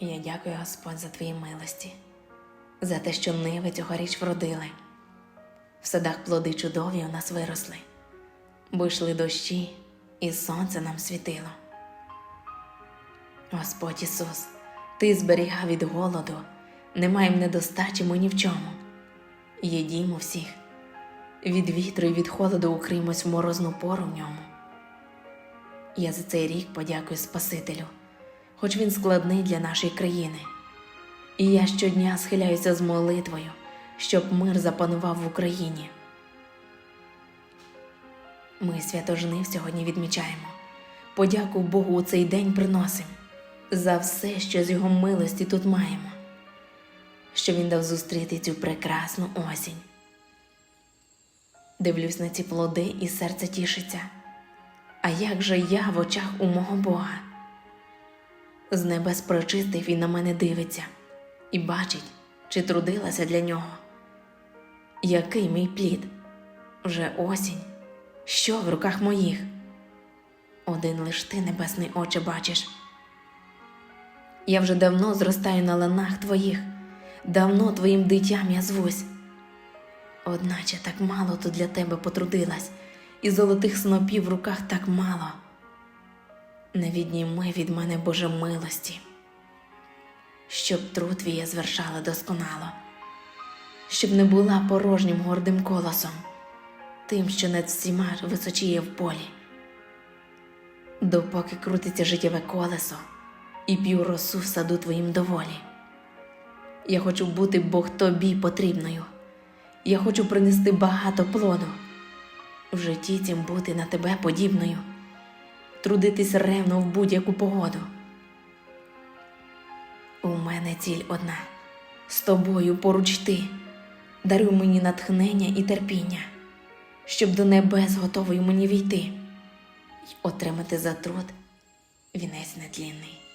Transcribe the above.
Я дякую Господь за твої милості, за те, що ниви цьогоріч вродили. В садах плоди чудові у нас виросли, бо йшли дощі, і сонце нам світило. Господь Ісус, Ти зберігав від голоду, не маєм недостачі ми ні в чому. Їдімо всіх, від вітру і від холоду укримось в морозну пору в ньому. Я за цей рік подякую Спасителю, хоч він складний для нашої країни. І я щодня схиляюся з молитвою, щоб мир запанував в Україні. Ми святожнив сьогодні відмічаємо. Подяку Богу у цей день приносимо за все, що з його милості тут маємо, що він дав зустріти цю прекрасну осінь. Дивлюсь на ці плоди, і серце тішиться. А як же я в очах у мого Бога? З небес прочистив і на мене дивиться, і бачить, чи трудилася для нього. Який мій плід? Вже осінь. Що в руках моїх? Один лиш ти, небесний оче, бачиш. Я вже давно зростаю на ланах твоїх, давно твоїм дитям я звусь. Одначе так мало тут для тебе потрудилась, і золотих снопів в руках так мало. Не відніми від мене Боже милості, щоб труд твій я звершала досконало, щоб не була порожнім гордим колосом, тим, що над всіма височіє в полі. Допоки крутиться життєве колесо і п'ю росу в саду твоїм доволі. Я хочу бути Бог тобі потрібною. Я хочу принести багато плоду, в житті цім бути на тебе подібною, трудитись ревно в будь-яку погоду. У мене ціль одна з тобою поруч ти, даруй мені натхнення і терпіння, щоб до небес готовий мені війти й отримати за труд вінець нетлінний.